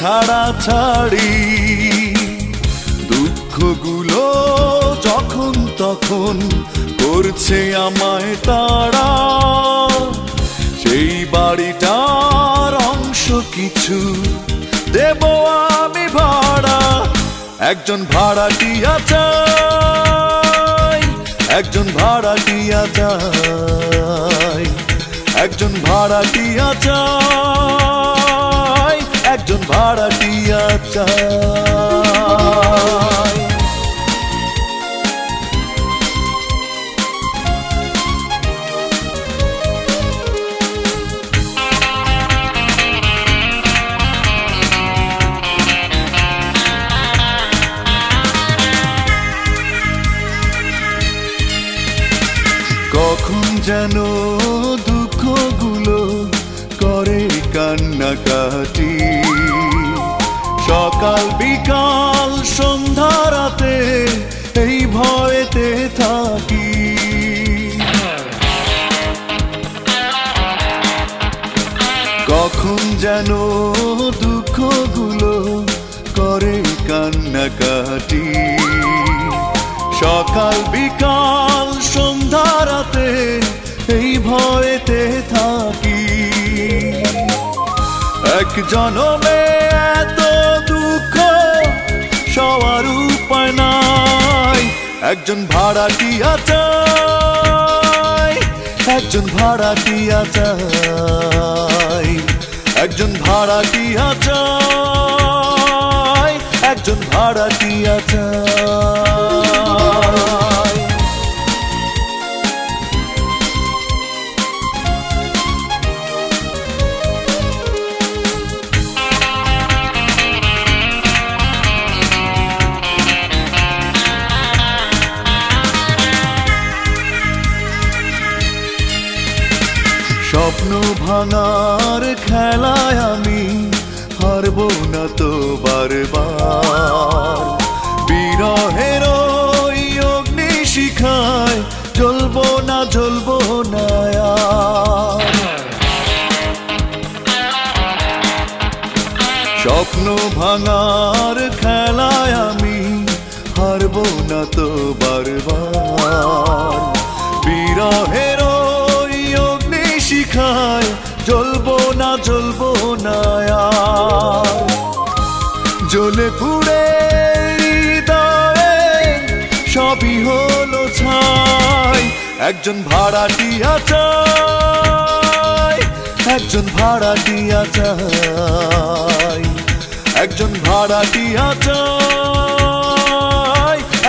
ছাড়া ছাড়ি দুঃখগুলো যখন তখন করছে আমায় তারা। সেই বাড়িটার অংশ কিছু দেব আমি ভাড়া। একজন ভাড়াটিয়া চাই, একজন ভাড়াটিয়া চাই, একজন ভাড়াটিয়া চাই। একজন ভাড়াটিয়া চাই। কখন যেন দুঃখগুলো করে কান্নাকাটি। সকাল বিকাল, সন্ধ্যা রাতে এই ভয়েতে থাকি। কখন যেন দুঃখগুলো করে কান্নাকাটি। সকাল, বিকাল, সন্ধ্যা রাতে এই ভয়েতে থাকি। এক জনমে এত সবার উপায় নাই। একজন ভাড়াটিয়া চাই একজন ভাড়াটিয়া চাই একজন ভাড়াটিয়া চাই একজন ভাড়াটিয়া চাই পুড়ে হৃদয়ে, সবই হলো ছাই। একজন ভাড়াটিয়া চাই, একজন ভাড়াটিয়া চাই। একজন ভাড়াটিয়া চাই,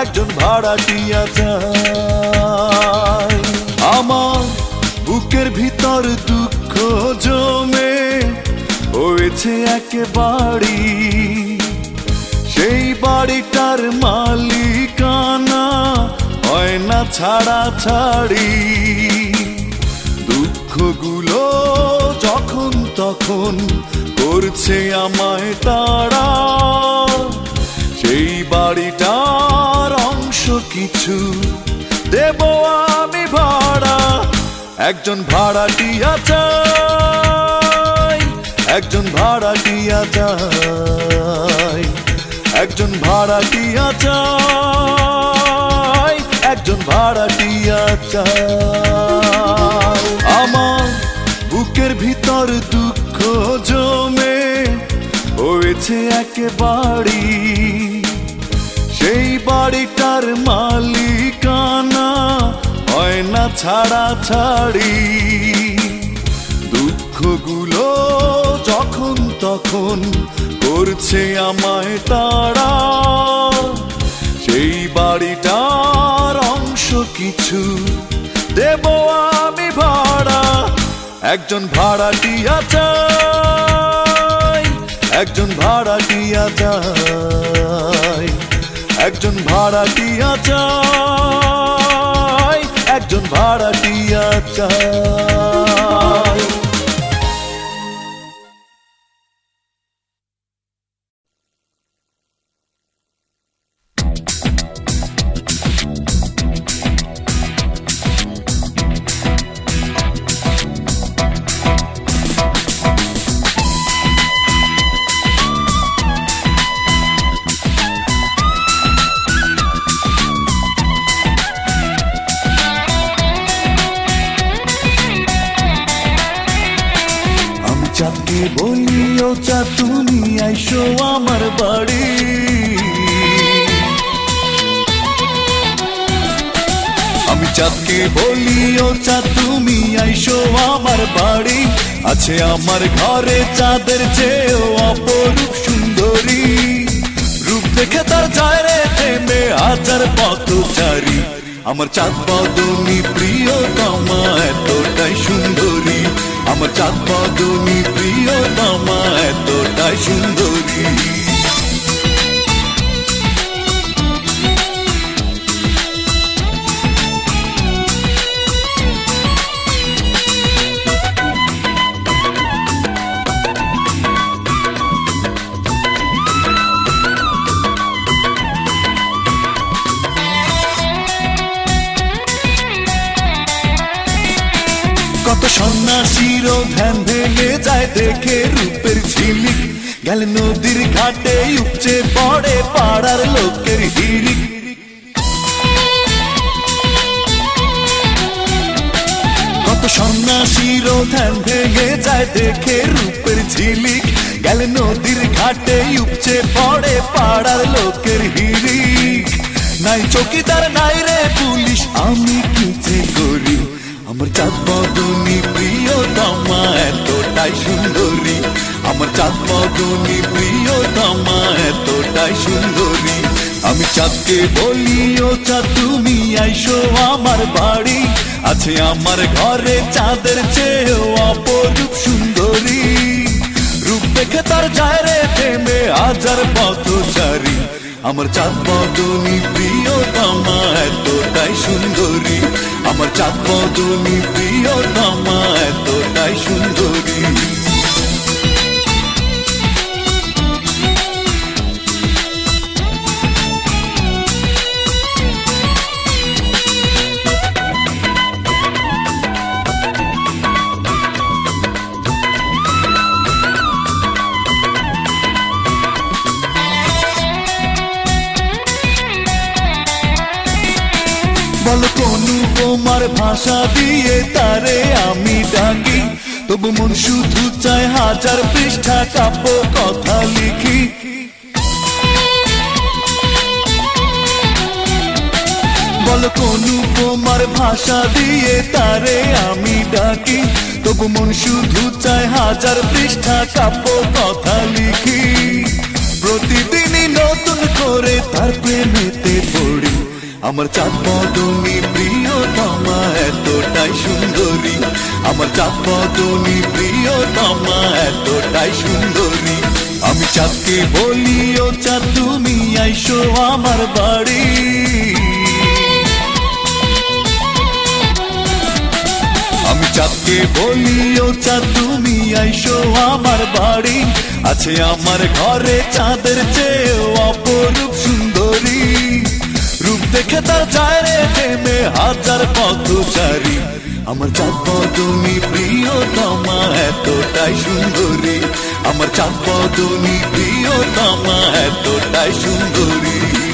একজন ভাড়াটিয়া চাই। আমার বুকের ভিতর দুঃখ জমে, হয়েছে একেবারে বাড়িটার মালিকানা হয় না ছাড়া ছাড়ি। দুঃখগুলো যখন তখন করছে আমায় তারা। সেই বাড়িটার অংশ কিছু দেব আমি ভাড়া। একজন ভাড়াটিয়া চাই, একজন ভাড়াটিয়া চাই। একজন ভাড়াটিয়া চাই, একজন ভাড়াটিয়া চাই। আমার বুকের ভিতর দুঃখ জমে হয়েছে একেবারে সেই বাড়িটার মালিকানা হয় না ছাড়া ছাড়ি। দুঃখগুলো যখন তখন করছে আমায় তারা। সেই বাড়িটার অংশ কিছু দেব আমি ভাড়া। একজন ভাড়াটিয়া চাই, একজন ভাড়াটিয়া চাই, একজন ভাড়াটিয়া চাই, একজন ভাড়াটিয়া চাই। চাঁদ তুমি আইসো আমার বাড়ি। আমি চাঁদকে বলি, ও চাঁদ, তুমি আইসো আমার বাড়ি। আছে আমার ঘরে চাঁদের চেয়েও অপরূপ সুন্দরী। রূপ দেখে তার যায় রে প্রেমে, হাজার পথচারী। আমার চাঁদ বদনী প্রিয় তমা এতটাই সুন্দরী। আমার চাঁদ বদনী প্রিয় মামা এতটাই সুন্দরী। দেখে রূপের ঝিলিক, গেল নদীর ঘাটে উপচে পড়ে পাড়ার লোকের হিরিক কত সন্ন্যাসীর ধ্যান ভেঙে যায় দেখে রূপের ঝিলিক, গেল নদীর ঘাটে উপচে পড়ে পাড়ার লোকের হিরিক নাই চৌকিদার, নাই রে পুলিশ আমি চাঁদকে বলি ও চাঁদ তুমি আইসো আমার বাড়ি। আছে আমার ঘরে চাঁদের চেয়েও অপরূপ সুন্দরী। রূপ দেখে তার যায় রে প্রেমে হাজার পথচারী। আমার চাঁদ বদনী প্রিয় তামা এতটাই সুন্দরী। আমার চাঁদ বদনী প্রিয় তামা এতটাই সুন্দরী। তোমার ভাষা দিয়ে তারে আমি ডাকি। তবু মন শুধু চায় হাজার পৃষ্ঠা কাব্য কথা লিখি। বল কোন তোমার ভাষা দিয়ে তারে আমি ডাকি। তবু মন শুধু চায় হাজার পৃষ্ঠা কাব্য কথা লিখি। প্রতিদিনই নতুন করে তার প্রেমেতে পড়ি। আমার চাঁদ মদনী প্রিয় তামা এতটাই সুন্দরী। আমার চাঁদ মদনী প্রিয় তামা এতটাই সুন্দরী। আমি চাঁদকে বলি ও চাঁদ, তুমি আইসো আমার বাড়ি। আমি চাঁদকে বলি ও চাঁদ, তুমি আইসো আমার বাড়ি। আছে আমার ঘরে চাঁদের চেয়েও অপরূপ সুন্দরী। রূপ দেখে তার যায় রে প্রেমে হাজার পথচারী। আমার চাঁদ তুমি প্রিয় তামা এতটাই সুন্দরী। আমার চাঁদ তুমি প্রিয় তামা এতটাই সুন্দরী।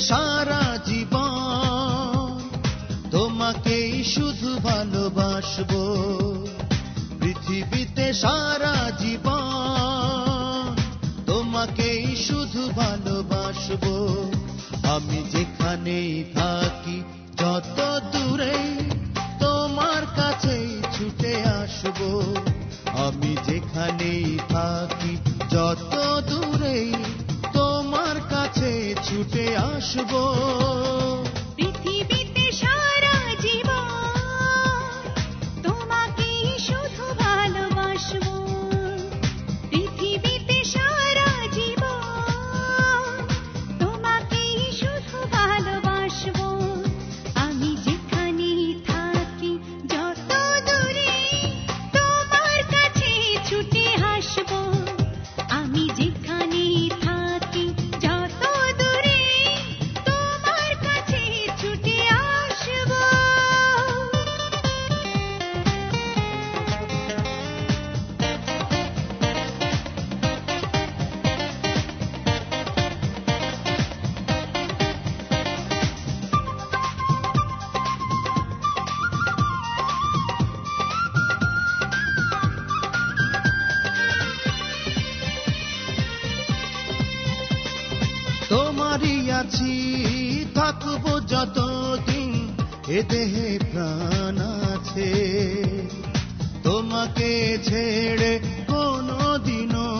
সারা জীবন তোমাকেই শুধু ভালোবাসবো। পৃথিবীতে সারা জীবন তোমাকেই শুধু ভালোবাসবো। আমি যেখানেই থাকি, যত দূরে তোমার কাছেই ছুটে আসব। আমি যেখানেই থাকি, যত ছুটে এ দেহে প্রাণ আছে। তোমাকে ছেড়ে কোনো দিনও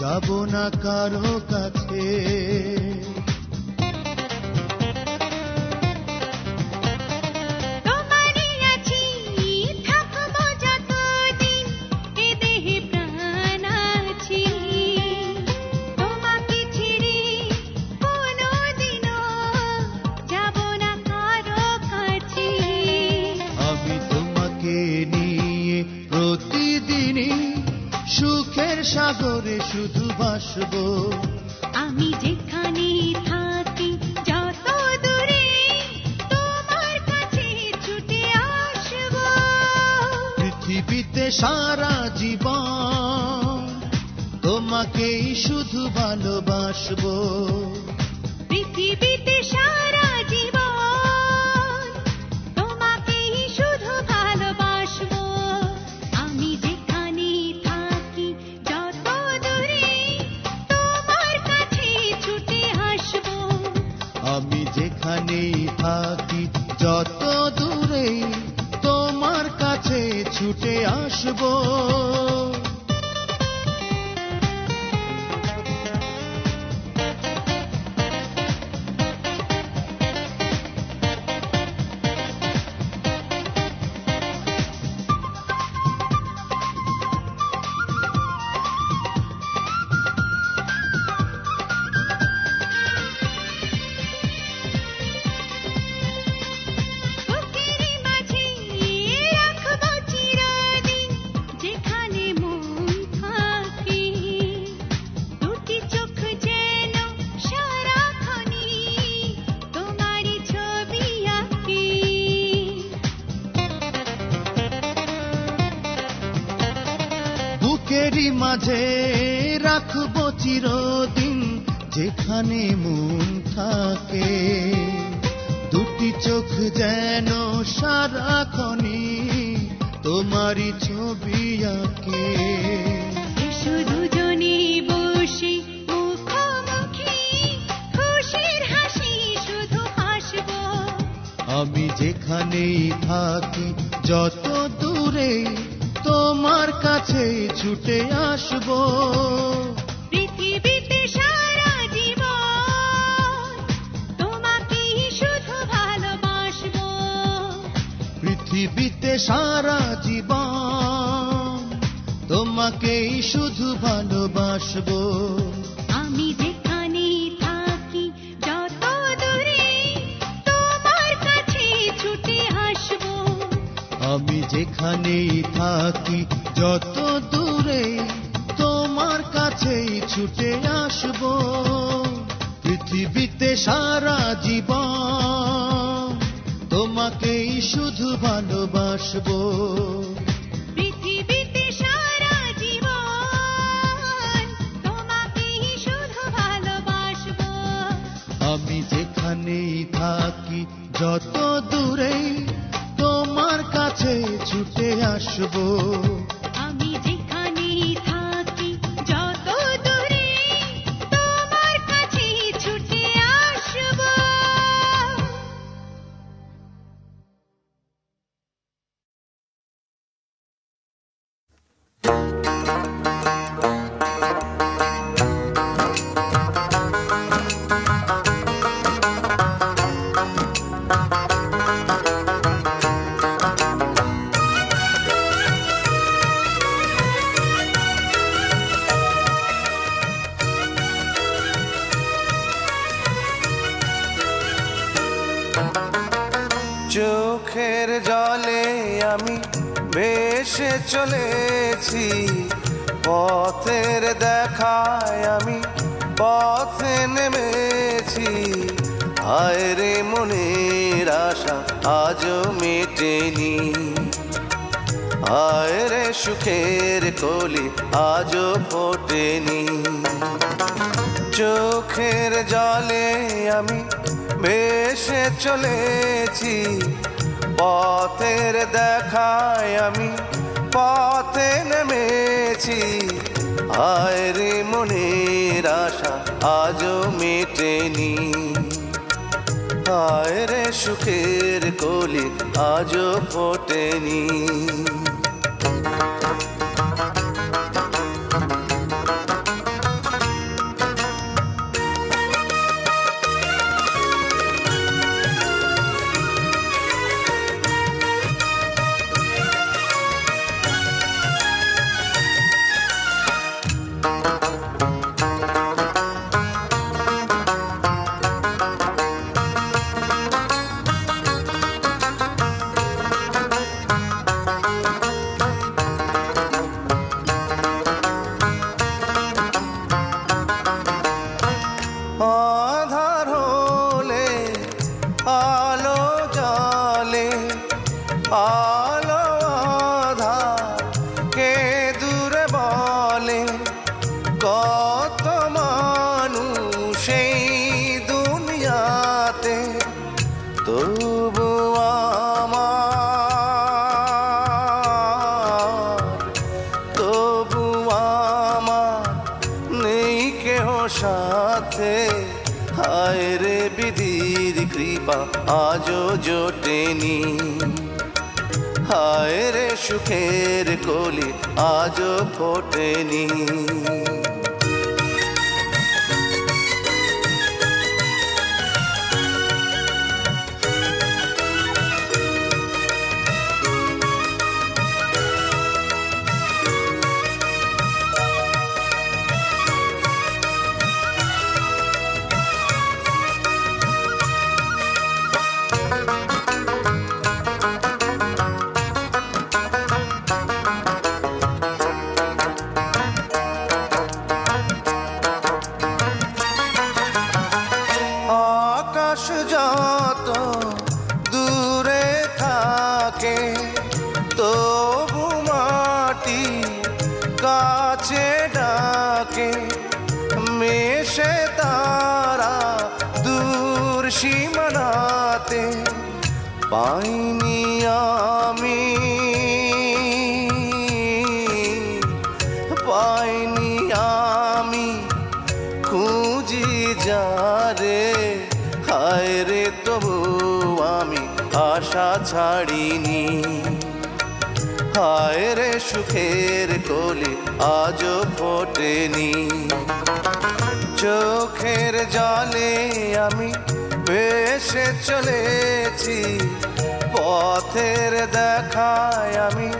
যাব না কারও কাছে। শুধু ভাসবো যত দূরে তোমার কাছে ছুটে আসব। বুকেরই মাঝে রাখব চিরদিন যেখানে মন থাকে। দুটি চোখ যেন সারাক্ষণই তোমারই ছবি আঁকে। এসো দুজনে বসে মুখোমুখি খুশির হাসি শুধু হাসবো। আমি যেখানেই থাকি যত দূরে তোমার কাছে ছুটে আসব। পৃথিবীতে সারা জীবন তোমাকেই শুধু ভালোবাসবো। পৃথিবীতে সারা জীবন তোমাকেই শুধু ভালোবাসবো। আমি যেখানে যেখানেই থাকি যত দূরে তোমার কাছেই ছুটে আসব। পৃথিবীতে সারা জীবন তোমাকেই শুধু ভালোবাসবো। পৃথিবীতে সারা জীবন তোমাকেই শুধু ভালোবাসবো। আমি যেখানেই থাকি ছুটে হায় রে মনের আশা, আজও মেটেনি। হায় রে সুখের কলি, আজও ফোটেনি। চোখের জলে আমি ভেসে চলেছি, পথের দেখায় আমি পথে নেমেছি। হায় রে মনের আশা, আজও মেটেনি। হায় রে সুখের কলি? আজও ফোটেনি। কৃপা আজও জোটেনি। হায় রে সুখের কলি আজও ফোটেনি। পাইনি আমি। পাইনি আমি। খুঁজি যারে। হায় রে তবু আমি আশা ছাড়িনি। হায় রে সুখের কলি আজও ফোটেনি। চোখের জলে আমি ভেসে চলেছি। পথের দেখায় আমি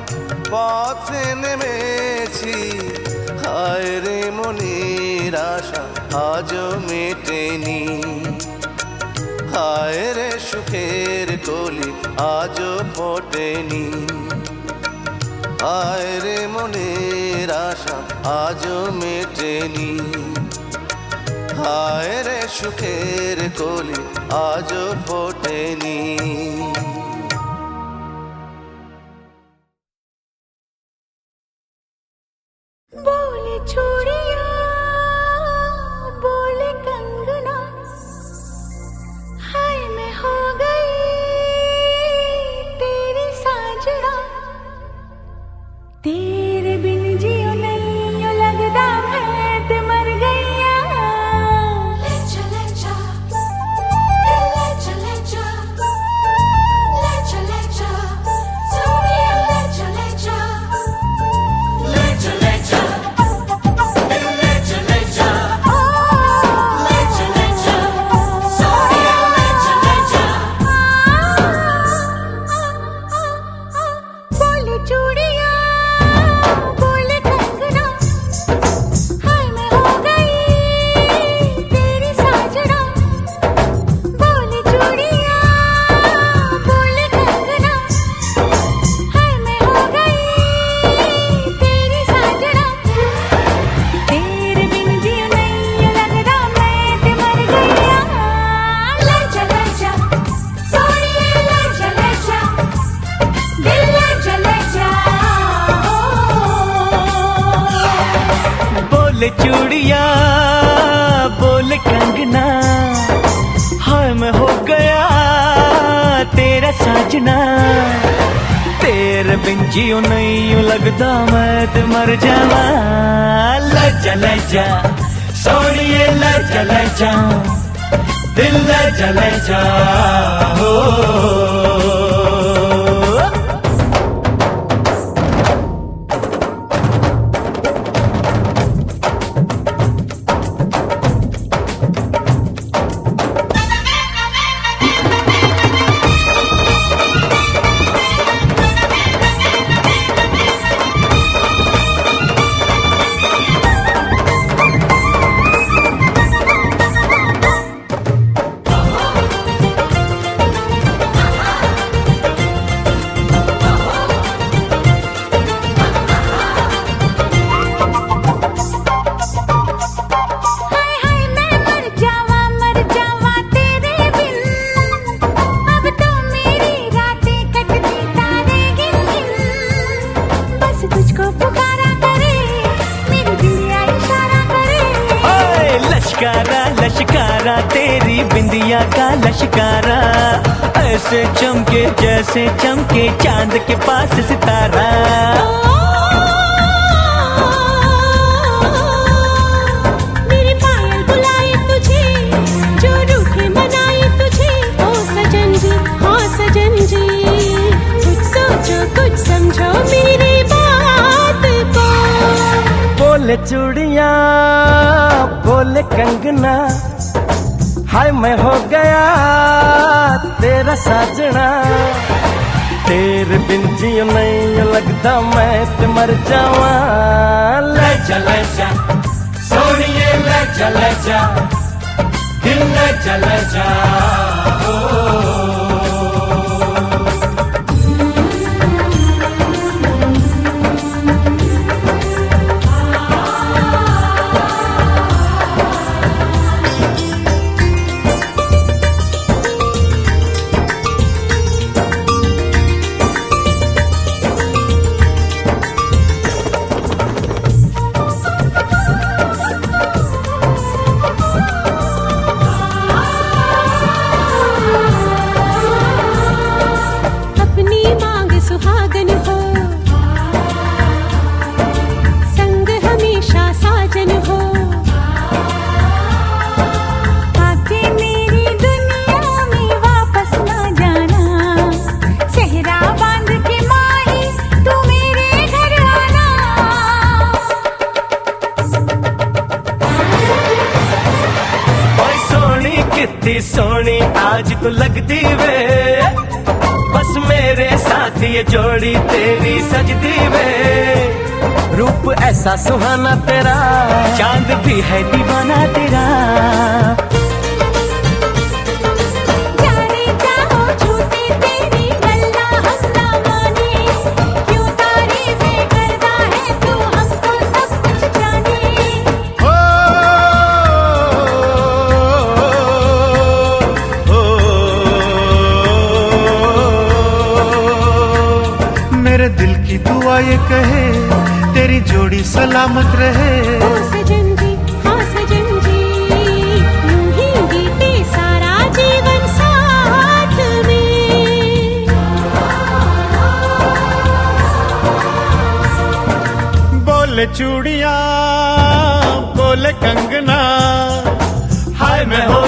পথে নেমেছি। হায় রে মনির আশা, আজও মেটেনি। হায় রে সুখের কলি, আজও ফোটেনি। হায় রে মনের আশা, আজও মেটেনি। হায় রে সুখের কলি, আজও ফোটেনি। जावा. लजा लजा सोनिए लजा लजा दिल ले जले जा हो. हो, हो. लश्कारा लश्कारा, तेरी बिंदिया का लश्कारा। ऐसे चमके, जैसे चमके चाँद के पास सितारा। मेरे पायल बुलाए बोले चूड़िया, बोले कंगना, हाय मैं हो गया तेरा साजना। तेरे बिन जियो नहीं लगता मैं ते मर जावा। ले जा ले जा, सोनिए, ले जा ले जा, दिल, ले जा ले जा। आज तू लगती वे। बस मेरे साथ ये जोड़ी तेरी सजती वे। रूप ऐसा सुहाना तेरा, चाँद भी है दीवाना तेरा। की दुआ ये कहे तेरी जोड़ी सलामत रहे। ओ सजन जी हाँ सजन जी यूँ बीते सारा जीवन साथ में। बोले चूड़िया बोले कंगना हाय मैं हो